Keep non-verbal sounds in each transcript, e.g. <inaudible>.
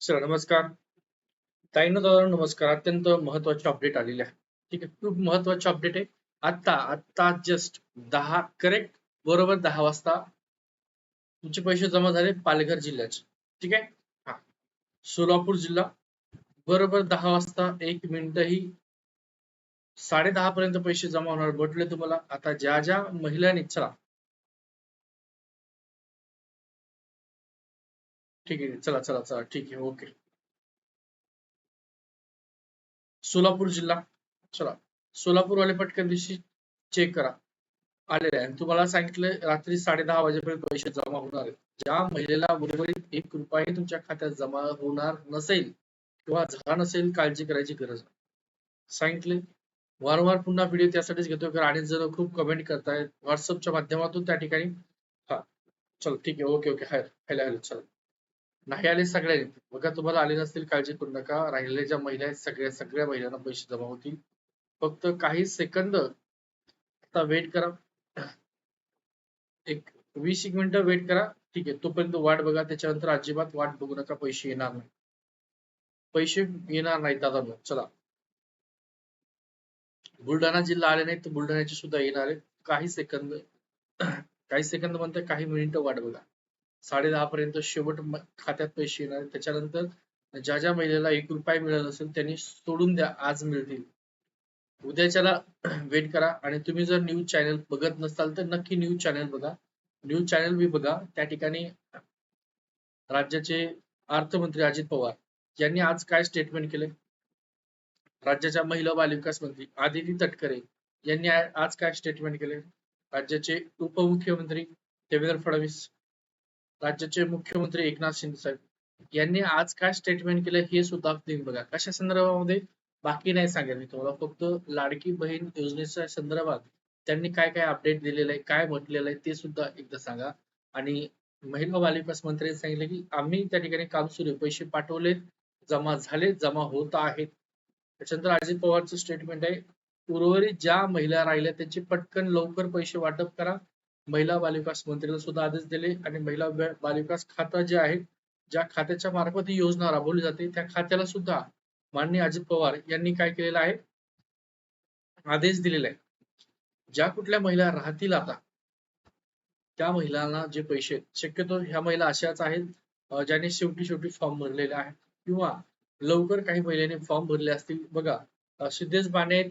Sir नमस्कार. ताईनं दादा नमस्कार. अत्यंत महत्वाची अपडेट आलेली आहे. ठीक आहे खूप महत्वाची अपडेट आहे. आता आता जस्ट दहा करेक्ट बरोबर दहा वाजता तुमचे पैसे जमा झाले पालघर जिल्ह्याचे. ठीक आहे? हा. सोलापूर जिल्हा बरोबर दहा वाजता एक मिनिटही साडे दहा पर्यंत पैसे जमा होणार. म्हटले तुम्हाला आता ज्या ज्या महिलांनी चला ठीक आहे चला चला चला ठीक आहे ओके. सोलापूर जिल्हा चला. सोलापूर वाले पटकन दिवशी चेक करा. आलेले आहे. तुम्हाला सांगितलं रात्री साडे दहा वाजेपर्यंत पैसे जमा होणार आहेत. ज्या महिलेला उर्वरित एक रुपयाही तुमच्या खात्यात जमा होणार नसेल किंवा झाला नसेल काळजी करायची गरज नाही. सांगितले. वारंवार पुन्हा व्हिडिओ त्यासाठीच घेतोय कारण अनेक जण खूप कमेंट करतायत. व्हॉट्सअपच्या माध्यमातून त्या ठिकाणी हा. चल ठीक आहे okay okay hi hello hello चल. नाही आले सगळ्या बघा तुम्हाला आले नसतील काळजी करू नका. राहिलेल्या ज्या महिला आहेत सगळ्या सगळ्या महिलांना पैसे जमा होतील. फक्त काही सेकंद. आता वेट करा. एक वीस एक मिनिटं वेट करा. ठीक आहे तोपर्यंत वाट बघा. त्याच्यानंतर अजिबात वाट बघू नका. पैसे येणार नाही. पैसे येणार नाही दादा चला. बुलढाणा जिल्हा आले नाही तर बुलढाण्याचे सुद्धा येणार आहेत. काही सेकंद काही सेकंद म्हणते काही मिनिटं वाट बघा. साडे दहा पर्यंत शेवट खात्यात पैसे येणार. त्याच्यानंतर ज्या ज्या महिलेला एक रुपया मिळत असेल त्यांनी सोडून द्या आज मिळतील. उद्याच्याला <clears throat> वेट करा. आणि तुम्ही जर न्यूज चॅनल बघत नसाल तर नक्की न्यूज चॅनल बघा. न्यूज चॅनल बी बघा. त्या ठिकाणी राज्याचे अर्थमंत्री अजित पवार यांनी आज काय स्टेटमेंट केले? राज्याच्या महिला बालविकास मंत्री आदिती तटकरे यांनी आज काय स्टेटमेंट केले? राज्याचे उपमुख्यमंत्री देवेंद्र फडणवीस राज्याचे मुख्यमंत्री एकनाथ शिंदे साहेब यांनी आज काय स्टेटमेंट केलं हे सुद्धा तुम्ही बघा. कशा संदर्भामध्ये? बाकी नाही सांगेल मी तुम्हाला. फक्त लाडकी बहीण योजनेच्या संदर्भात त्यांनी काय काय अपडेट दिलेलं आहे काय म्हटलेलं आहे ते सुद्धा एकदा सांगा. आणि महिला बालविकास मंत्र्यांनी सांगितलं की आम्ही त्या ठिकाणी काम सुरू पैसे पाठवले जमा झाले जमा होत आहेत. त्याच्यानंतर अजित पवारचं स्टेटमेंट आहे उर्वरित ज्या महिला राहिल्या त्यांचे पटकन लवकर पैसे वाटप करा. महिला बालविकास मंत्र्यांना सुद्धा आदेश दिले आणि महिला बालविकास खातं जे आहे ज्या खात्याच्या मार्फत ही योजना राबवली जाते त्या खात्याला सुद्धा माननीय अजित पवार यांनी काय केलेलं आहे? आदेश दिलेला आहे. ज्या कुठल्या महिला राहतील आता त्या महिलांना जे पैसे शक्यतो ह्या महिला अशाच आहेत ज्यांनी शेवटी शेवटी फॉर्म भरलेले आहेत. किंवा लवकर काही महिलांनी फॉर्म भरले असतील. बघा सिद्धेश बाणे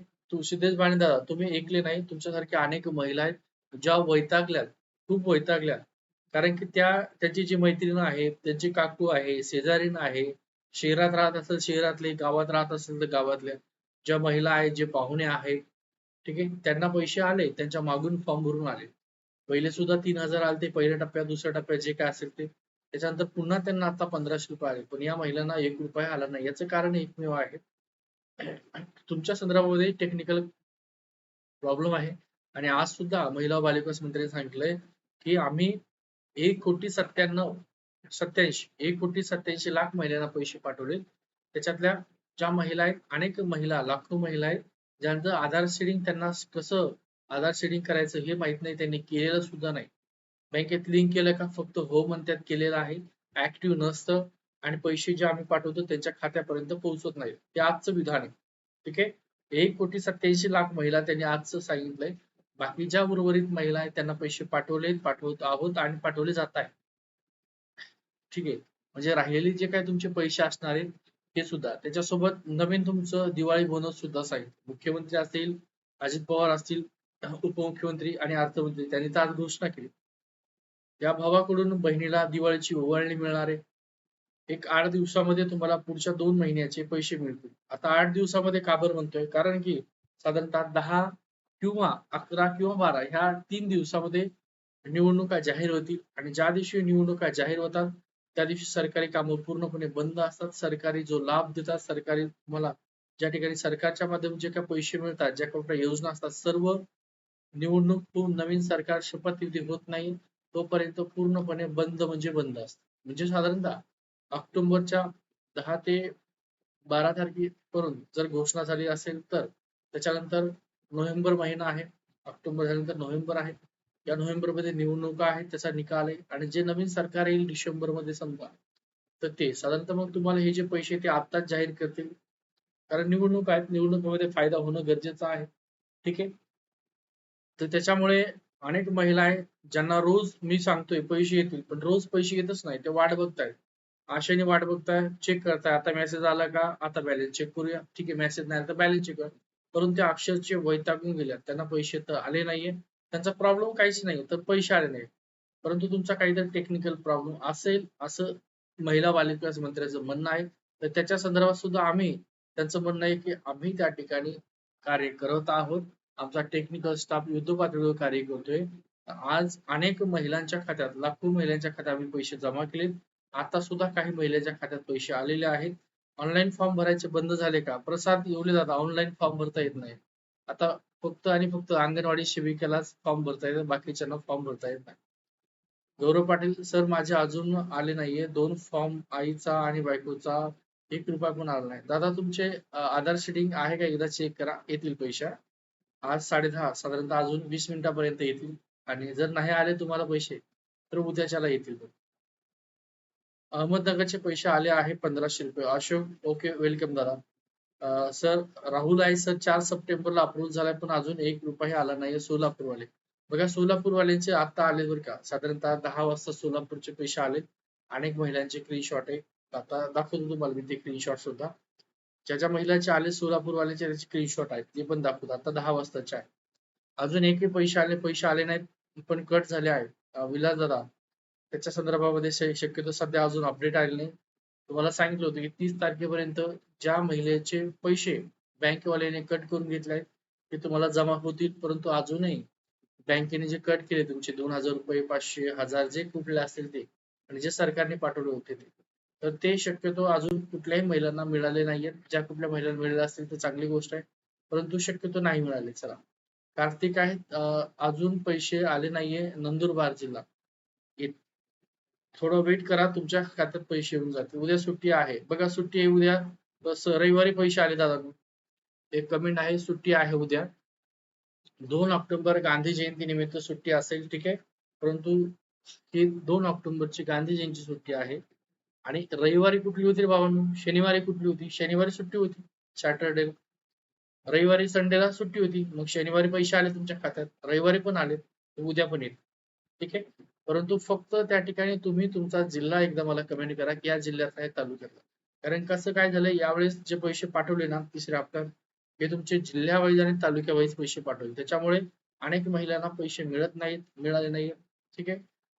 सिद्धेश बाणे दादा तुम्ही ऐकले नाही तुमच्यासारखे अनेक महिला आहेत. ज्या वैतागल्यात खूप वैतागल्यात. कारण की त्या त्याची जी मैत्रीण आहे त्यांची काकू आहे शेजारीण आहे शहरात राहत असेल शहरातले गावात राहत असेल तर गावातल्या ज्या महिला आहेत जे पाहुणे आहेत ठीक आहे त्यांना पैसे आले त्यांच्या मागून फॉर्म भरून आले. पहिले सुद्धा तीन हजार आले ते पहिल्या टप्प्यात दुसऱ्या टप्प्यात जे काय असेल ते. त्याच्यानंतर पुन्हा त्यांना आता पंधराशे रुपये आले. पण या महिलांना एक रुपया आला नाही. याचं कारण एकमेव आहे. तुमच्या संदर्भामध्ये टेक्निकल प्रॉब्लेम आहे. आणि आज सुद्धा महिला बालविकास मंत्र्यांनी सांगितलंय की आम्ही एक कोटी सत्त्याण्णव सत्याऐंशी एक कोटी सत्याऐंशी लाख महिलांना पैसे पाठवले. त्याच्यातल्या ज्या महिला आहेत अनेक महिला लाखो महिला आहेत ज्यांचं आधार शेडिंग त्यांना कसं आधार शेडिंग करायचं हे माहीत नाही त्यांनी केलेलं सुद्धा नाही. बँकेत लिंक केलं का फक्त हो म्हणतात केलेलं आहे. ऍक्टिव्ह नसतं आणि पैसे जे आम्ही पाठवतो त्यांच्या खात्यापर्यंत पोहोचत नाही. ते आजचं विधान आहे. ठीक आहे? एक कोटी सत्याऐंशी लाख महिला त्यांनी आजचं सांगितलंय. बाकी ज्या उर्वरित महिला आहेत त्यांना पैसे पाठवले पाठवत आहोत आणि पाठवले जात आहे ठीक आहे. म्हणजे राहिलेले जे काही तुमचे पैसे असणार आहेत ते सुद्धा. त्याच्यासोबत नवीन तुमचं दिवाळी बोनस सुद्धा सांगितलं मुख्यमंत्री असतील अजित पवार असतील उपमुख्यमंत्री आणि अर्थमंत्री त्यांनी तर आज घोषणा केली. या भावाकडून बहिणीला दिवाळीची ओवाळणी मिळणार आहे. एक आठ दिवसामध्ये तुम्हाला पुढच्या दोन महिन्याचे पैसे मिळतील. आता आठ दिवसामध्ये का बरं म्हणतोय? कारण की साधारणतः दहा किंवा अकरा किंवा बारा ह्या तीन दिवसामध्ये निवडणुका जाहीर होतील. आणि ज्या दिवशी निवडणुका जाहीर होतात त्या दिवशी सरकारी कामं पूर्णपणे बंद असतात. सरकारी जो लाभ देतात सरकारी तुम्हाला ज्या ठिकाणी सरकारच्या माध्यमातून जे काही पैसे मिळतात ज्या कोणत्या योजना असतात सर्व निवडणूक नवीन सरकार शपथविधी होत नाही तोपर्यंत पूर्णपणे बंद म्हणजे बंद असत. म्हणजे साधारणतः ऑक्टोबरच्या दहा ते बारा तारखेपर्यंत जर घोषणा झाली असेल तर त्याच्यानंतर नोव्हेंबर महिना आहे ऑक्टोबर झाल्यानंतर नोव्हेंबर आहे. या नोव्हेंबरमध्ये निवडणुका आहेत त्याचा निकाल आहे आणि जे नवीन सरकार येईल डिसेंबरमध्ये समजा तर ते साधारणतः मग तुम्हाला हे जे पैसे ते आत्ताच जाहीर करतील. कारण निवडणूक आहेत निवडणुकीमध्ये फायदा होणं गरजेचं आहे. ठीक आहे? तर त्याच्यामुळे अनेक महिला आहेत ज्यांना रोज मी सांगतोय पैसे येतील पण रोज पैसे येतच नाही ते वाट बघतायत. आशेने वाट बघताय चेक करताय आता मेसेज आला का? आता बॅलन्स चेक करूया. ठीक आहे मेसेज नाही तर बॅलन्स चेक करूया परंतु त्या अक्षरचे वैतागून गेल्या त्यांना पैसे तर आले नाहीये. त्यांचा प्रॉब्लेम काहीच नाही तर पैसे आले नाही परंतु तुमचा काहीतरी टेक्निकल प्रॉब्लेम असेल असं महिला बालविकास मंत्र्याचं म्हणणं आहे. तर त्याच्या संदर्भात सुद्धा आम्ही त्यांचं म्हणणं आहे की आम्ही त्या ठिकाणी कार्य करत आहोत. आमचा टेक्निकल स्टाफ युद्ध पातळीवर कार्य करतोय. आज अनेक महिलांच्या खात्यात लाखो महिलांच्या खात्यात आम्ही पैसे जमा केलेत. आता सुद्धा काही महिलांच्या खात्यात पैसे आलेले आहेत. ऑनलाईन फॉर्म भरायचे बंद झाले का? प्रसाद येवले जातात. ऑनलाईन फॉर्म भरता येत नाही. आता फक्त आणि फक्त अंगणवाडी शिबिकेलाच फॉर्म भरता येतात. बाकीच्यांना फॉर्म भरता येत नाही. गौरव पाटील सर माझे अजून आले नाहीये. दोन फॉर्म आईचा आणि बायकोचा. एक रुपया पण आला नाही. दादा तुमचे आधार सेटिंग आहे का? एकदा चेक करा. येतील पैसे. आज साडे दहा. साधारणतः अजून वीस मिनिटापर्यंत येतील. आणि जर नाही आले तुम्हाला पैसे तर उद्याच्याला येतील. अहमदनगरचे पैसे आले आहे पंधराशे रुपये. अशोक ओके वेलकम दादा. सर राहुल आहे सर चार सप्टेंबरला अप्रूव्ह झालाय पण अजून एक रुपया आला नाही सोलापूर वाले बघा सोलापूरवाल्यांचे आता आले बरं का. साधारणतः दहा वाजता सोलापूरचे पैसे आले अनेक महिलांचे स्क्रीनशॉट आहे आता दाखवतो तुम्हाला मी ते स्क्रीनशॉट सुद्धा. ज्या ज्या महिलांचे आले सोलापूर वाल्यांचे त्याचे शॉट आहेत. ते पण दाखवतो. आता दहा वाजताचे आहे अजून एकही पैसे आले पैसे आले नाहीत पण कट झाले आहेत. विलास दादा त्याच्या संदर्भामध्ये शक्यतो सध्या अजून अपडेट आले नाही. तुम्हाला सांगितलं होतं की तीस तारखेपर्यंत ज्या महिलेचे पैसे बँकेवाल्याने कट करून घेतले आहेत ते तुम्हाला जमा होतील परंतु अजूनही बँकेने जे कट केले तुमचे दोन हजार रुपये पाचशे हजार जे कुठले असतील ते आणि जे सरकारने पाठवले होते ते तर ते शक्यतो अजून कुठल्याही महिलांना मिळाले नाहीयेत. ज्या कुठल्या महिलांना मिळाले असतील तर चांगली गोष्ट आहे परंतु शक्यतो नाही मिळाले. चला. कार्तिक आहेत अजून पैसे आले नाहीये नंदुरबार जिल्हा. थोडं वेट करा तुमच्या खात्यात पैसे येऊन जातील. उद्या सुट्टी आहे. बघा सुट्टी आहे उद्या. बस रविवारी पैसे आले दादा एक कमेंट आहे सुट्टी आहे उद्या. दोन ऑक्टोबर गांधी जयंती निमित्त सुट्टी असेल ठीक आहे. परंतु ही दोन ऑक्टोबरची गांधी जयंती सुट्टी आहे. आणि रविवारी कुठली होती बाबांनो? शनिवारी कुठली होती? शनिवारी सुट्टी होती. सॅटरडे रविवारी संडेला सुट्टी होती. मग शनिवारी पैसे आले तुमच्या खात्यात. रविवारी पण आले. उद्या पण येईल. ठीक आहे? परंतु फक्त त्या ठिकाणी तुम्ही तुमचा जिल्हा एकदा मला कमेंट करा की या जिल्ह्यात आहे तालुक्यातला. कारण कसं काय झालंय यावेळेस जे पैसे पाठवले ना तिसऱ्या हप्त्यात हे तुमचे जिल्ह्यावाईज आणि तालुक्यावाईज पैसे पाठवले. त्याच्यामुळे अनेक महिलांना पैसे मिळत नाहीत मिळाले नाहीत. ठीक आहे?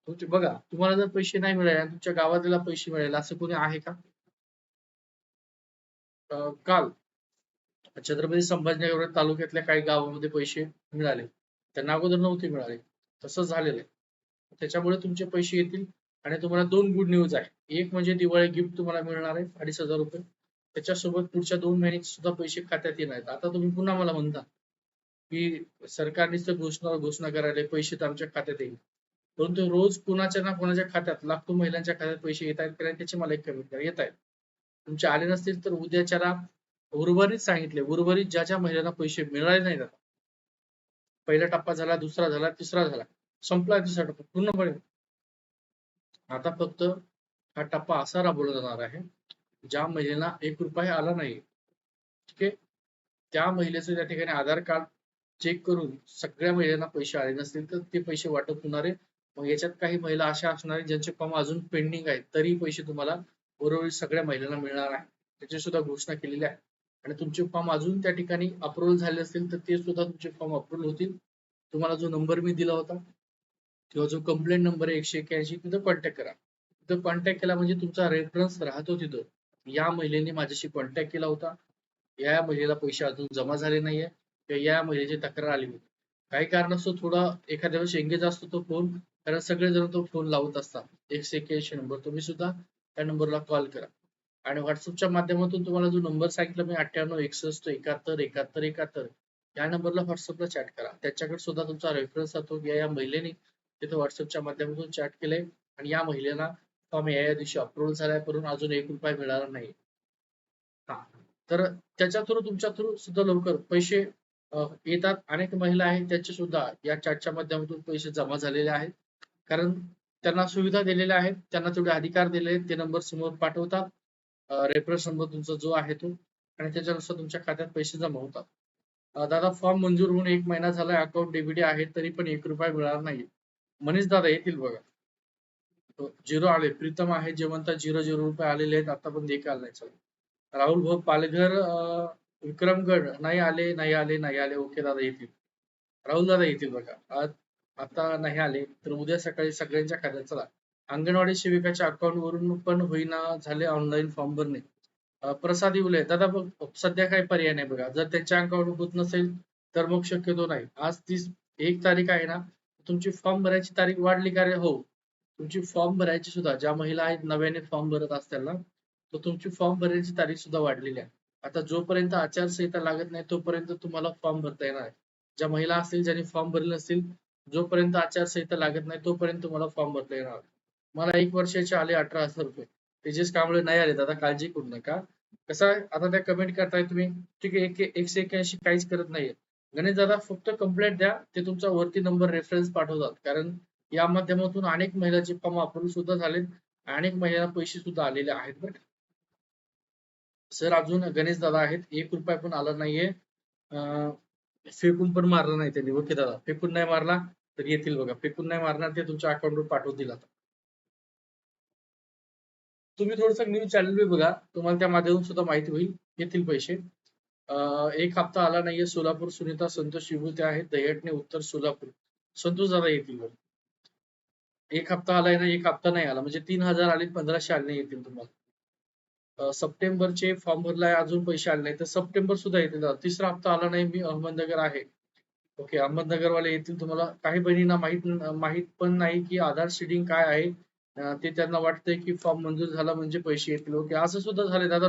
तुमचे बघा तुम्हाला जर पैसे नाही मिळाले तुमच्या गावातला पैसे मिळाले असं कोणी आहे का? काल छत्रपती संभाजीनगर तालुक्यातल्या काही गावामध्ये पैसे मिळाले. त्यांना अगोदर नव्हते मिळाले. तसं झालेलं आहे. त्याच्यामुळे तुमचे पैसे येतील आणि तुम्हाला दोन गुड न्यूज आहे. एक म्हणजे दिवाळी गिफ्ट तुम्हाला मिळणार आहे अडीच हजार रुपये. त्याच्यासोबत पुढच्या दोन महिन्यात सुद्धा पैसे खात्यात येणार आहेत. आता तुम्ही पुन्हा मला म्हणता की सरकारनेच तर घोषणा घोषणा करायला पैसे तर आमच्या खात्यात येईल. परंतु रोज कुणाच्या ना कुणाच्या खात्यात लाखो महिलांच्या खात्यात पैसे येत आहेत कारण त्याचे मला एक कमेंट करा. येत आहेत. तुमचे आले नसतील तर उद्याच्याला उर्वरित सांगितले उर्वरित ज्या ज्या महिलांना पैसे मिळाले नाहीत पहिला टप्पा झाला दुसरा झाला तिसरा झाला. संपला तिसरा पूर्णपणे. आता फक्त हा टप्पा असा राबवला जाणार आहे. ज्या महिलेला एक रुपया आला नाही ठीक आहे? त्या महिलेचं त्या ठिकाणी आधार कार्ड चेक करून सगळ्या महिलांना पैसे आले नसतील तर ते पैसे वाटप होणार आहे. मग याच्यात काही महिला अशा असणार आहेत ज्यांचे फॉर्म अजून पेंडिंग आहेत तरी पैसे तुम्हाला बरोबर सगळ्या महिलांना मिळणार आहे. त्याची सुद्धा घोषणा केलेली आहे. आणि तुमचे फॉर्म अजून त्या ठिकाणी अप्रुव्हल झाले असतील तर ते सुद्धा तुमचे फॉर्म अप्रुव्हल होतील. तुम्हाला जो नंबर मी दिला होता किंवा जो कंप्लेंट नंबर आहे एकशे एक्याऐंशी तिथं कॉन्टॅक्ट करा. तिथं कॉन्टॅक्ट केला म्हणजे तुमचा रेफरन्स राहतो तिथं. या महिलेने माझ्याशी कॉन्टॅक्ट केला होता. या महिलेला पैसे अजून जमा झाले नाहीये. किंवा या महिलेची तक्रार आली होती. काही कारणास्तव थोडा एखाद्या वेळेस एंगेज असतो तो फोन कारण सगळेजण तो फोन लावत असतात. एकशे एक्याऐंशी नंबर तुम्ही सुद्धा त्या नंबरला कॉल करा. आणि व्हॉट्सअपच्या माध्यमातून तुम्हाला जो नंबर सांगितला मी अठ्ठ्याण्णव एकसष्ट एकाहत्तर एकाहत्तर एकाहत्तर या नंबरला व्हॉट्सअपला चॅट करा. त्याच्याकडे सुद्धा तुमचा रेफरन्स जातो या महिलेने तिथे व्हॉट्सअपच्या माध्यमातून चॅट केलंय. आणि या महिलेला फॉर्म या दिवशी अप्रूव्हल झालाय. करून अजून एक रुपया मिळाला नाही. हा. तर त्याच्या थ्रू तुमच्या थ्रू सुद्धा लवकर पैसे येतात. अनेक महिला आहेत. त्याचे सुद्धा या चॅटच्या माध्यमातून पैसे जमा झालेले आहेत. कारण त्यांना सुविधा दिलेल्या आहेत. त्यांना तेवढे अधिकार दिले आहेत. ते नंबर समोर पाठवतात. रेफरन्स नंबर तुमचा जो आहे तो. आणि त्याच्यानुसार तुमच्या खात्यात पैसे जमा होतात. दादा फॉर्म मंजूर होऊन एक महिना झाला अकाउंट डेबिट आहे. तरी पण एक रुपया मिळणार नाही मनीष दादा येतील बघा. झिरो आले प्रीतम आहे जेवंता झिरो झिरो रुपये आलेले आहेत आता पण देखील नाही चालू. राहुल भाऊ पालघर विक्रमगड नाही आले नाही आले नाही आले ओके दादा येतील. राहुल दादा येतील बघा. आज आता नाही आले तर उद्या सकाळी सगळ्यांच्या खात्यात चला. अंगणवाडी सेविकाच्या अकाउंट वरून पण होईना झाले ऑनलाईन फॉर्म भरणे. प्रसाद इवले दादा बघ सध्या काही पर्याय नाही बघा. जर त्यांच्या अकाउंट होत नसेल तर मग शक्यतो नाही. आज तीस एक तारीख आहे ना तुमची फॉर्म भरायची तारीख वाढली का रे? हो. तुमची फॉर्म भरायची सुद्धा ज्या महिला आहेत नव्याने फॉर्म भरत असतील ना तर तुमची फॉर्म भरायची तारीख सुद्धा वाढलेली आहे. आता जोपर्यंत आचारसंहिता लागत नाही तोपर्यंत तुम्हाला फॉर्म भरता येणार आहे. ज्या महिला असतील ज्यांनी फॉर्म भरले असतील जोपर्यंत आचारसंहिता लागत नाही तोपर्यंत तुम्हाला फॉर्म भरता येणार आहे. मला एक वर्षाचे आले अठरा हजार रुपये. तेजेस कांबळे नाही आले दादा काळजी करू नका. कसं आहे? आता त्या कमेंट करताय तुम्ही. ठीक आहे एक एकशे एक्याऐंशी काहीच करत नाहीये. गणेश दादा फक्त कंप्लेंट द्या. ते तुमचा वरती नंबर रेफरन्स पाठवतात. कारण या माध्यमातून अनेक महिलाचे फॉर्म अप्रूव्ह सुद्धा झालेत. अनेक महिलांना पैसे सुद्धा आलेले आहेत बरं सर अजून गणेश दादा आहेत. एक रुपया पण आला नाहीये. अं, फेकून पण मारला नाही त्यांनी. ओके दादा फेकून नाही मारला तर येतील बघा. फेकून नाही मारणार ते तुमच्या अकाउंटवर पाठवतील आता. तुम्ही थोडस न्यूज चॅनल बघा. तुम्हाला त्या माध्यमातून सुद्धा माहिती होईल. येतील पैसे. एक हप्ता आला नाहीये. सोलापूर सुनीता संतोष विभूते आहेत. दहेटने उत्तर सोलापूर. संतोष दादा येतील एक हप्ता आलाय ना एक हप्ता नाही आला. म्हणजे तीन हजार आले पंधराशे आले येतील तुम्हाला. सप्टेंबरचे फॉर्म भरलाय अजून पैसे आले नाही तर सप्टेंबर सुद्धा येतील दादा. तिसरा हप्ता आला नाही मी अहमदनगर आहे. ओके अहमदनगर वाले येतील तुम्हाला. काही बहिणींना माहीत माहीत पण नाही की आधार शेडिंग काय आहे. ते त्यांना वाटतंय की फॉर्म मंजूर झाला म्हणजे पैसे येतील. ओके असं सुद्धा झालंय दादा.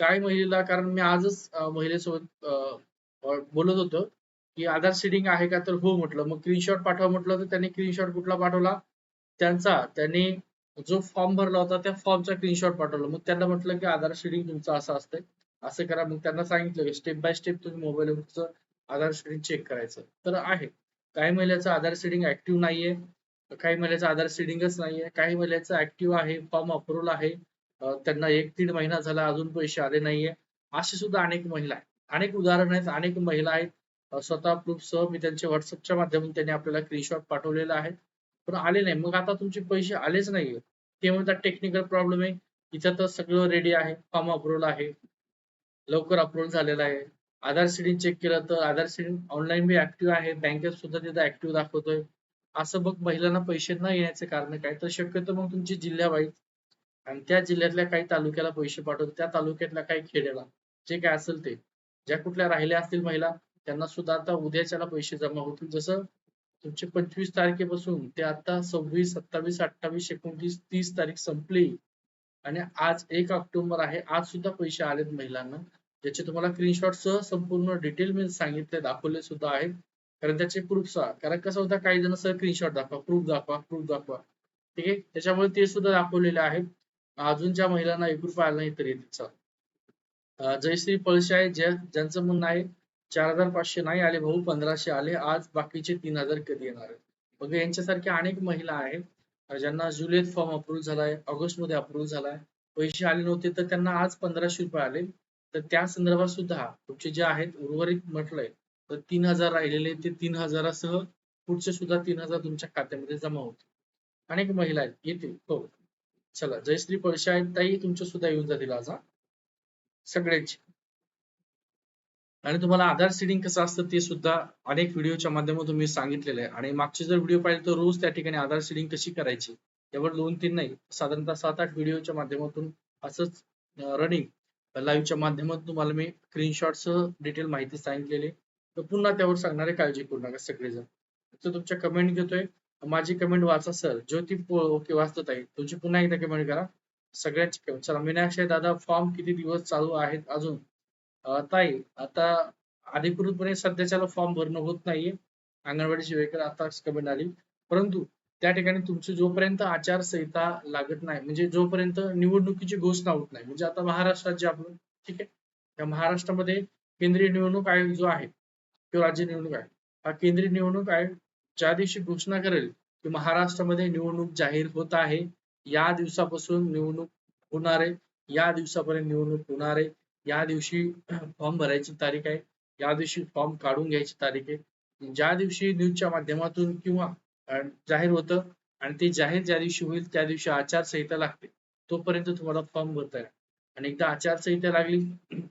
काय महिलेला कारण मी आजच महिलेसोबत बोलत होतो की आधार शेडिंग आहे का तर हो म्हटलं. मग स्क्रीनशॉट पाठवा म्हटलं तर त्यांनी स्क्रीनशॉट कुठला पाठवला? त्यांचा. त्यांनी जो फॉर्म भरला होता त्या फॉर्मचा स्क्रीनशॉट पाठवला. मग त्यांना म्हटलं की आधार शेडिंग तुमचं असं असतंय. असं करा. मग त्यांना सांगितलं की स्टेप बाय स्टेप तुम्ही मोबाईलवरचं आधार शेडिंग चेक करायचं. तर आहे. काही महिलेचं आधार शेडिंग ऍक्टिव्ह नाहीये. काही महिलेचं आधार शेडिंगच नाहीये. काही महिलेचं ऍक्टिव्ह आहे फॉर्म अप्रुव्हल आहे. त्यांना एक दीड महिना झाला अजून पैसे आले नाहीये. असे सुद्धा अनेक महिला आहेत. अनेक उदाहरण आहेत. अनेक महिला आहेत. स्वतः प्रूफसह मी त्यांच्या व्हॉट्सअपच्या माध्यमातून त्यांनी आपल्याला स्क्रीनशॉट पाठवलेला आहे. पण आले नाही. मग आता तुमचे पैसे आलेच नाहीये ते म्हणतात टेक्निकल प्रॉब्लेम आहे. इथं तर सगळं रेडी आहे. फॉर्म अप्रुव्हल आहे. लवकर अप्रुव्हल झालेला आहे. आधार सिडिंग चेक केलं तर Aadhaar seeding online be active आहे. बँकेत सुद्धा तिथं ऍक्टिव्ह दाखवतोय. असं बघ महिलांना पैसे न येण्याचे कारण काय? तर शक्यतो मग तुमची जिल्ह्यावाईज आणि त्या जिल्ह्यातल्या काही तालुक्याला पैसे पाठवतो. त्या तालुक्यातल्या काही खेड्याला जे काय असेल ते. ज्या कुठल्या राहिल्या असतील महिला त्यांना सुद्धा आता उद्याच्याला पैसे जमा होतील. जसं तुमचे पंचवीस तारखेपासून ते आता सव्वीस सत्तावीस अठ्ठावीस एकोणतीस तीस तारीख संपली. आणि आज एक ऑक्टोबर आहे. आज सुद्धा पैसे आलेत महिलांना. ज्याचे तुम्हाला स्क्रीनशॉट सह संपूर्ण डिटेल मी सांगितले दाखवले सुद्धा आहेत. कारण त्याचे प्रूफ कारण कसं होतं काही जण सर स्क्रीनशॉट दाखवा प्रूफ दाखवा प्रूफ दाखवा. ठीक आहे? त्याच्यामुळे ते सुद्धा दाखवलेले आहेत. अजून ज्या महिलांना एक रुपया आला नाही तरी तिचा जयश्री पळशे आहे ज्या ज्यांचं म्हणणं आहे चार हजार पाचशे नाही आले भाऊ पंधराशे आले आज बाकीचे तीन हजार कधी येणार आहेत? मग यांच्यासारख्या अनेक महिला आहेत ज्यांना जुलैत फॉर्म अप्रूव्ह झालाय ऑगस्टमध्ये अप्रूव्ह झालाय पैसे आले नव्हते तर त्यांना आज पंधराशे रुपये आले. तर त्या संदर्भात सुद्धा तुमचे जे आहेत उर्वरित म्हटलंय तर तीन हजार राहिलेले ते तीन हजारासह पुढचे सुद्धा तीन हजार तुमच्या खात्यामध्ये जमा होतील. अनेक महिला आहेत येतील हो. चला जयश्री पळशाताई आहेत तुमच्या सुद्धा येऊन जातील आज हा? सगळ्यांची. आणि तुम्हाला आधार सीडिंग कसं असतं ते सुद्धा अनेक व्हिडिओच्या माध्यमातून मी सांगितलेलं आहे. आणि मागचे जर व्हिडिओ पाहिले तर रोज त्या ठिकाणी आधार सीडिंग कशी करायची? यावर दोन तीन नाही साधारणतः सात आठ व्हिडिओच्या माध्यमातून असंच रनिंग लाईव्हच्या माध्यमातून तुम्हाला मी स्क्रीनशॉटसह डिटेल माहिती सांगितलेली तर पुन्हा त्यावर सांगणारे काळजी करू नका सगळेजण. तर तुमच्या कमेंट घेतोय. माझी कमेंट वाचा सर ज्योती ओके वाचत आहे तुमची पुन्हा एकदा कमेंट करा. सगळ्यांची कमेंट चला मीनाक्षी दादा फॉर्म किती दिवस चालू आहेत अजून? ताई आता अधिकृतपणे सध्याच्याला फॉर्म भरणं होत नाहीये. अंगणवाडी सेविका आता कमेंट आली. परंतु त्या ठिकाणी तुमची जोपर्यंत आचारसंहिता लागत नाही म्हणजे जोपर्यंत निवडणुकीची घोषणा होत नाही म्हणजे आता महाराष्ट्रात जे आपलं ठीक आहे? त्या महाराष्ट्रामध्ये केंद्रीय निवडणूक आयोग जो आहे किंवा राज्य निवडणूक आयोग हा केंद्रीय निवडणूक आयोग ज्या दिवशी घोषणा करेल की महाराष्ट्रामध्ये निवडणूक जाहीर होत आहे या दिवसापासून निवडणूक होणार आहे या दिवसापर्यंत निवडणूक होणार आहे या दिवशी फॉर्म भरायची तारीख आहे या दिवशी फॉर्म काढून घ्यायची तारीख आहे. ज्या दिवशी न्यूजच्या माध्यमातून किंवा जाहीर होतं आणि ते जाहीर ज्या दिवशी होईल त्या दिवशी आचारसंहिता लागते तोपर्यंत तुम्हाला फॉर्म भरता येईल आणि एकदा आचारसंहिता लागली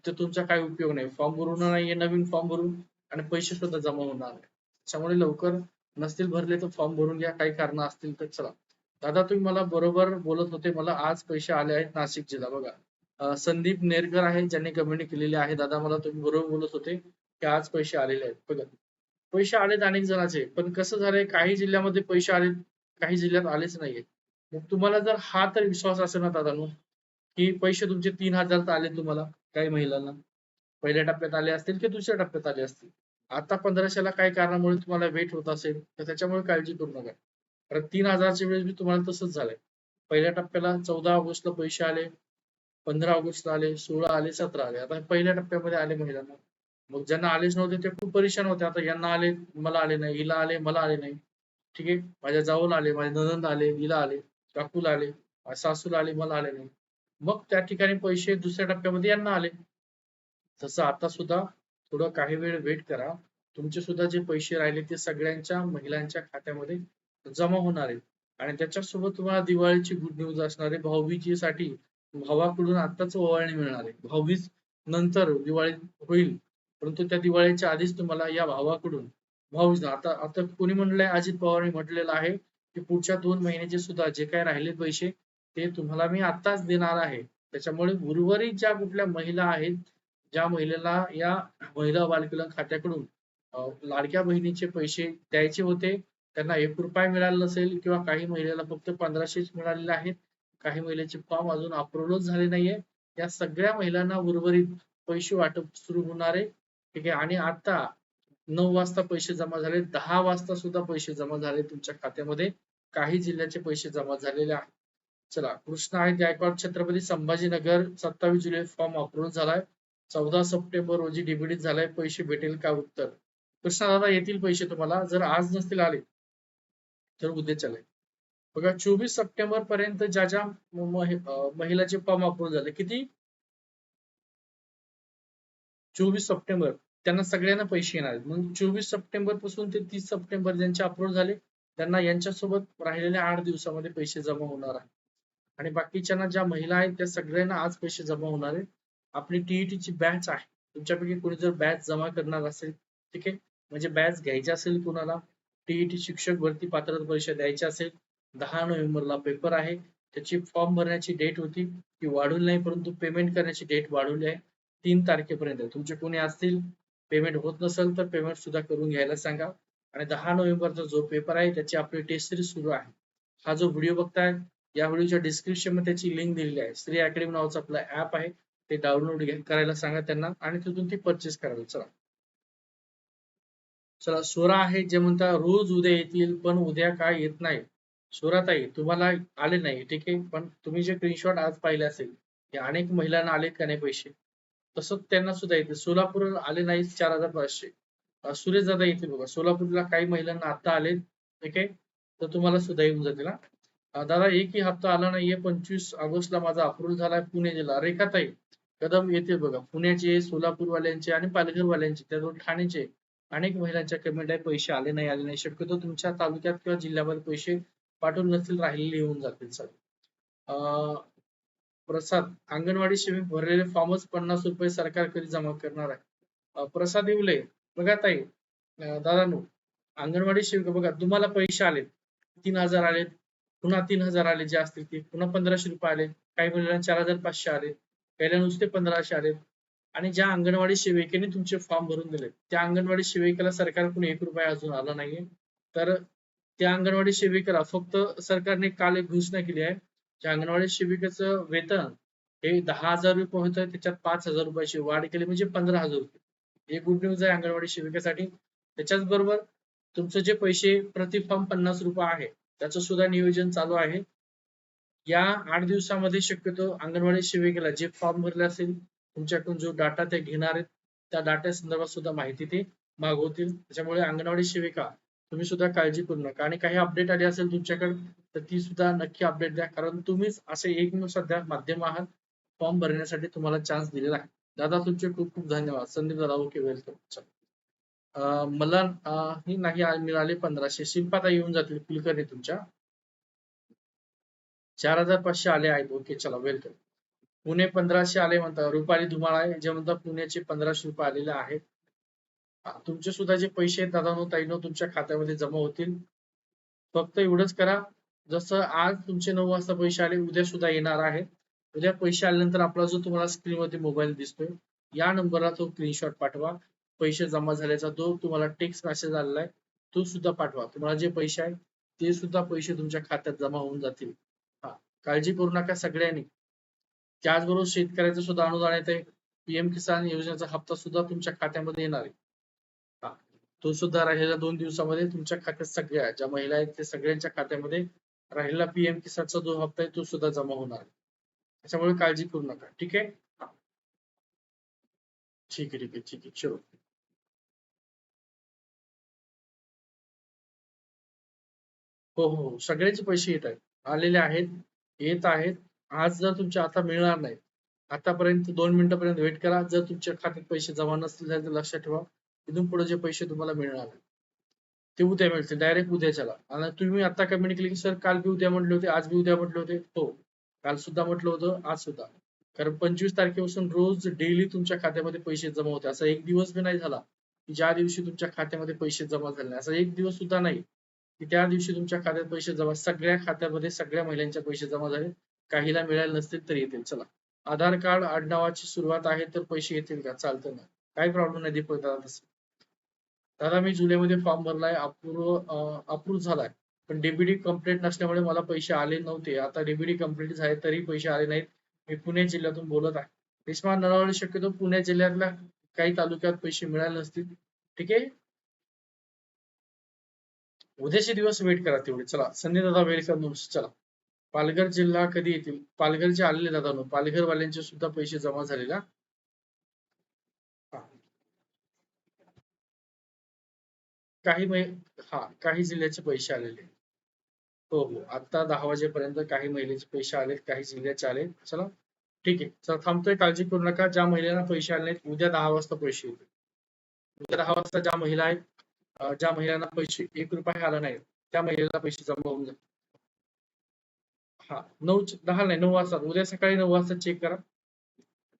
तर तुमचा काही उपयोग नाही. फॉर्म भरून नाहीये नवीन फॉर्म भरून आणि पैसे सुद्धा जमा होणार नाही. त्यामुळे लवकर नसतील भरले तर फॉर्म भरून घ्या काही कारण असतील तर चला. दादा तुम्ही मला बरोबर बोलत होते मला आज पैसे आले आहेत नाशिक जिल्हा बघा संदीप नेरकर आहे ज्यांनी कमेंट केलेली आहे. दादा मला तुम्ही बरोबर बोलत होते की आज पैसे आलेले आहेत. बघा. पैसे आलेत अनेक जणांचे पण कसं झालंय काही जिल्ह्यामध्ये पैसे आले काही जिल्ह्यात आलेच नाहीये मग तुम्हाला जर हा तर विश्वास असेल ना दादा की पैसे तुमचे तीन हजार तर आले तुम्हाला काही महिलांना? पहिल्या टप्प्यात आले असतील की दुसऱ्या टप्प्यात आले असतील? आता पंधराशेला काही कारणामुळे तुम्हाला वेट होत असेल तर त्याच्यामुळे काळजी करू नका. कारण तीन हजारच्या वेळेस बी तुम्हाला तसंच झालंय. पहिल्या टप्प्याला चौदा ऑगस्टला पैसे आले पंधरा ऑगस्टला आले सोळा आले सतरा आले. आता पहिल्या टप्प्यामध्ये आले महिलांना. मग ज्यांना आलेच नव्हते ते खूप परेशान होते. आता यांना आले मला आले नाही हिला आले मला आले नाही. ठीक आहे? माझ्या जाऊला आले माझ्या ननंद आले हिला आले काकूला आले सासूला आले मला आले नाही. मग त्या ठिकाणी पैसे दुसऱ्या टप्प्यामध्ये यांना आले. तसं आता सुद्धा थोडं काही वेळ वेट करा. तुमचे सुद्धा जे पैसे राहिले ते सगळ्यांच्या महिलांच्या खात्यामध्ये जमा होणार आहेत. आणि त्याच्यासोबत तुम्हाला दिवाळीची गुड न्यूज असणार आहे. भाऊबीजेसाठी भावाकडून आताच ओवाळणी मिळणार आहे. भाऊबीज नंतर दिवाळी होईल. परंतु त्या दिवाळीच्या आधीच तुम्हाला या भावाकडून भाऊबीज आता आता कोणी म्हणलंय अजित पवारांनी म्हटलेलं आहे की पुढच्या दोन महिन्याचे सुद्धा जे काही राहिले पैसे ते तुम्हाला मी आताच देणार आहे. त्याच्यामुळे उर्वरित ज्या कुठल्या महिला आहेत ज्या महिलेला या महिला बालकल्याण खात्याकडून लाडक्या बहिणीचे पैसे द्यायचे होते त्यांना एक रुपया मिळाला नसेल किंवा काही महिलेला फक्त पंधराशेच मिळालेले आहेत काही महिलेचे फॉर्म अजून अप्रुव्हच झाले नाहीये या सगळ्या महिलांना उर्वरित पैसे वाटप सुरू होणार आहे. ठीक आहे आणि आता नऊ वाजता पैसे जमा झाले दहा वाजता सुद्धा पैसे जमा झाले तुमच्या खात्यामध्ये काही जिल्ह्याचे पैसे जमा झालेले आहेत. चला कृष्णा आहे गायकवाड छत्रपती संभाजीनगर सत्तावीस जुलै फॉर्म अप्रूव्ह झालाय. चौदा सप्टेंबर रोजी डिबिटीत झालाय पैसे भेटेल का उत्तर? कृष्णा दादा येतील पैसे तुम्हाला? जर आज नसतील आले तर उद्या चालेल. बघा चोवीस सप्टेंबर पर्यंत ज्या ज्या महिलाचे फॉर्म अप्रूव्ह झाले किती? चोवीस सप्टेंबर. त्यांना सगळ्यांना पैसे येणार आहेत. मग चोवीस सप्टेंबरपासून ते तीस सप्टेंबर ज्यांचे अप्रूव्ह झाले त्यांना यांच्यासोबत राहिलेल्या आठ दिवसामध्ये पैसे जमा होणार आहे आणि बाकीच्यांना ज्या महिला आहेत त्या सगळ्यांना आज पैसे जमा होणार आहेत. आपली टीईटी ची बॅच आहे. तुमच्यापैकी कोणी जर बॅच जमा करणार असेल ठीक आहे? म्हणजे बॅच घ्यायची असेल कुणाला टीईटी शिक्षक भरती पात्रता परीक्षा द्यायची असेल दहा नोव्हेंबरला पेपर आहे. त्याची फॉर्म भरण्याची डेट होती ती वाढवली नाही परंतु पेमेंट करण्याची डेट वाढवली आहे. तीन तारखेपर्यंत. तुमचे कोणी असतील पेमेंट होत नसेल तर पेमेंट सुद्धा करून घ्यायला सांगा. आणि दहा नोव्हेंबरचा जो पेपर आहे त्याची आपली टेस्ट सिरीज सुरू आहे. हा जो व्हिडिओ बघताय या व्हिडिओच्या डिस्क्रिप्शनमध्ये त्याची लिंक दिलेली आहे. श्री अकॅडमी नावाचा आपला ऍप आहे. ते डाउनलोड करायला सांगा त्यांना आणि तिथून ती परचेस करायला चला. चला सोरा आहे जे म्हणता रोज उद्या येतील पण उद्या काय येत नाही? सोराताई तुम्हाला आले नाही ठीक आहे? पण तुम्ही जे स्क्रीनशॉट आज पाहिले असेल की अनेक महिलांना आले का नाही पैसे? तसंच त्यांना सुद्धा येते. सोलापूर आले नाही चार हजार पाचशे. सुरेश दादा येतील बघा. सोलापूरला काही महिलांना आता आले ठीक आहे? तर तुम्हाला सुद्धा येऊन जातील दादा एकही हप्ता आला नाहीये. पंचवीस ऑगस्टला माझा अप्रूव्ह झालाय पुणे जिल्हा रेखाताई कदम येते बघा. पुण्याचे सोलापूरवाल्यांचे आणि पालघरवाल्यांचे त्याचबरोबर ठाण्याचे अनेक महिलांच्या कमेंट आहे पैसे आले नाही आले नाही. शक्यतो तुमच्या तालुक्यात किंवा जिल्ह्यामध्ये पैसे पाठवून नसतील राहिलेले येऊन जातील सर अं, प्रसाद अंगणवाडी सेवेत भरलेले फॉर्मच पन्नास रुपये सरकार कधी जमा करणार आहे? प्रसाद येवले बघा ताई. दादानू अंगणवाडी सेविका बघा तुम्हाला पैसे आलेत. तीन हजार आलेत. पुन्हा तीन हजार आले जे असतील ते. पुन्हा पंधराशे रुपये आले. काही महिलांना चार हजार पाचशे आले. पहिल्या नुसते पंधराशे आले. आणि ज्या अंगणवाडी सेविकेने तुमचे फॉर्म भरून दिले त्या अंगणवाडी सेविकेला सरकारकडून एक रुपया अजून आला नाहीये. तर त्या अंगणवाडी सेविकेला फक्त सरकारने काल एक घोषणा केली आहे ज्या अंगणवाडी सेविकेचं वेतन हे दहा हजार रुपये होतं त्याच्यात पाच हजार रुपयाची वाढ केली म्हणजे पंधरा हजार रुपये. हे गुड न्यूज आहे अंगणवाडी सेविकेसाठी. त्याच्याच बरोबर तुमचे जे पैसे प्रति फॉर्म पन्नास रुपये आहे त्याचं सुद्धा नियोजन चालू आहे. या आठ दिवसामध्ये शक्यतो अंगणवाडी सेविकेला जे फॉर्म भरले असेल तुमच्याकडून जो डाटा ते घेणार आहेत त्या डाटा संदर्भात सुद्धा माहिती ते मागवतील. त्याच्यामुळे अंगणवाडी सेविका तुम्ही सुद्धा काळजी करू नका. आणि काही अपडेट आली असेल तुमच्याकडे तर ती सुद्धा नक्की अपडेट द्या. कारण तुम्हीच असे एकमेव सध्या माध्यम आहात फॉर्म भरण्यासाठी तुम्हाला चान्स दिलेला आहे. दादा तुमचे खूप खूप धन्यवाद. संदीप दादा ओके वेलकम मला ही नाही मिळाले पंधराशे. शिल्पाता येऊन जातील. कुलकर्णी तुमच्या. चार हजार पाचशे आले आहेत. ओके चला वेलकम पुणे पंधराशे आले म्हणतात रुपाली धुमाळ आहे. जे म्हणतात पुण्याचे पंधराशे रुपये आलेले आहेत. तुमचे सुद्धा जे पैसे आहेत दादानो ताईनो तुमच्या खात्यामध्ये जमा होतील. फक्त एवढंच करा. जसं आज तुमचे नऊ वाजता पैसे आले उद्या सुद्धा येणार आहेत. उद्या पैसे आल्यानंतर आपला जो तुम्हाला स्क्रीनवरती मोबाईल दिसतोय या नंबरला तो स्क्रीनशॉट पाठवा. पैसे जमा झाल्याचा जो तुम्हाला टेक्स्ट मेसेज आलेला आहे तो सुद्धा पाठवा. तुम्हाला जे पैसे आहे ते सुद्धा पैसे तुमच्या खात्यात जमा होऊन जातील. हा काळजी करू नका सगळ्यांनी. त्याचबरोबर शेतकऱ्याचं सुद्धा अनुदान येते पीएम किसान योजनेचा हप्ता सुद्धा तुमच्या खात्यामध्ये येणार आहे. हा, तो सुद्धा राहिलेल्या दोन दिवसामध्ये तुमच्या खात्यात सगळ्या ज्या महिला आहेत ते सगळ्यांच्या खात्यामध्ये राहिलेला पीएम किसानचा जो हप्ता आहे तो सुद्धा जमा होणार आहे. त्याच्यामुळे काळजी करू नका. ठीक आहे? ठीक आहे ठीक आहे ठीक आहे. चलो हो, हो हो सगळेच पैसे येत आहेत. आलेले आहेत येत आहेत. आज जर तुमच्या आता मिळणार नाही आतापर्यंत दोन मिनिटापर्यंत वेट करा. जर तुमच्या खात्यात पैसे जमा नसतील तर लक्षात ठेवा. इथून पुढे जे पैसे तुम्हाला मिळणार आहेत ते उद्या मिळतील. डायरेक्ट उद्याच्याला आणि तुम्ही आता कमेंट केली की सर काल बी उद्या म्हटले होते आज बी उद्या म्हटले होते. हो काल सुद्धा म्हटलं होतं आज सुद्धा. कारण पंचवीस तारखेपासून रोज डेली तुमच्या खात्यामध्ये पैसे जमा होते. असा एक दिवस बी नाही झाला की ज्या दिवशी तुमच्या खात्यामध्ये पैसे जमा झाले नाही. असा एक दिवस सुद्धा नाही. की त्या दिवशी तुमच्या खात्यात पैसे जमा सगळ्या खात्यामध्ये सगळ्या महिलांचे पैसे जमा झाले. काहीला मिळाले नसतील तर येतील. चला. आधार कार्ड आडनावाची सुरुवात आहे तर पैसे येतील का? चालतं ना. काही प्रॉब्लेम नाही दीपक दादा तसं. दादा मी जुलैमध्ये फॉर्म भरलाय. अप्रूव्ह अप्रूव्ह झालाय. पण डीबीडी कंप्लीट नसल्यामुळे मला पैसे आले नव्हते. आता डीबीडी कंप्लीट झाले तरी पैसे आले नाहीत. मी पुणे जिल्ह्यातून बोलत आहे. रेश्मा नरवणे शक्यतो पुणे जिल्ह्यातल्या काही तालुक्यात पैसे मिळाले नसतील. ठीक आहे? उद्याचे दिवस वेट करा तेवढे. चला संधी दादा वेलकम चला. पालघर जिल्हा कधी येतील? पालघरचे आलेले दादा नो पालघर वाल्यांचे सुद्धा पैसे जमा झाले ना काही मै- हा काही जिल्ह्याचे पैसे आलेले. हो हो. आता दहा वाजेपर्यंत काही महिलेचे पैसे आलेत काही जिल्ह्याचे आले चला. ठीक आहे. चला थांबतोय काळजी करू नका. ज्या महिलांना पैसे आले नाहीत उद्या दहा वाजता पैसे येतील. उद्या दहा वाजता ज्या महिला आहेत ज्या महिलांना पैसे एक रुपया आला नाही त्या महिलेला पैसे जमा होऊन जातील. हा नऊ दहा नाही नऊ वाजता उद्या सकाळी नऊ वाजता चेक करा.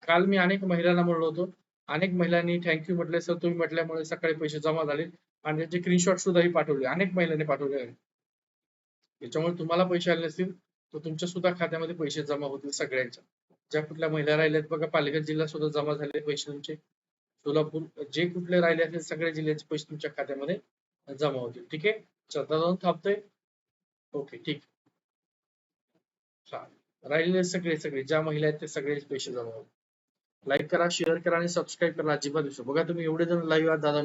काल मी अनेक महिलांना म्हणलो होतो अनेक महिलांनी थँक्यू म्हटले सर तुम्ही म्हटल्यामुळे सकाळी पैसे जमा झाले आणि त्याचे स्क्रीनशॉट सुद्धाही पाठवले अनेक महिलांनी पाठवले आहेत. त्याच्यामुळे तुम्हाला पैसे आले नसतील तर तुमच्या सुद्धा खात्यामध्ये पैसे जमा होतील सगळ्यांच्या. ज्या कुठल्या महिला राहिल्यात बघा पालघर जिल्हा सुद्धा जमा झाले पैसे तुमचे सोलापूर जे कुठले राहिले असतील सगळ्या जिल्ह्याचे पैसे तुमच्या खात्यामध्ये जमा होतील. ठीक आहे? चला जाऊन थांबतोय. ओके ठीक. हा राहिलेले सगळे सगळे ज्या महिला आहेत ते सगळे पैसे जमा होतील. लाईक करा शेअर करा आणि सबस्क्राईब करा अजिबात विसरू बघा तुम्ही एवढे जण लाईव्ह आहात दादा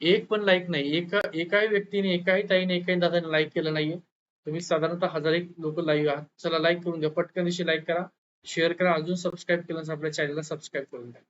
एक पण लाईक नाही. एका एकाही व्यक्तीने एकाही ताईने एकाही दादाने लाईक केलं नाहीये. तुम्ही साधारणतः हजार एक लोक लाईव्ह आहात. चला लाईक करून द्या पटकन दिवशी लाईक करा शेअर करा. अजून सबस्क्राईब केलं आपल्या चॅनलला सबस्क्राईब करून द्या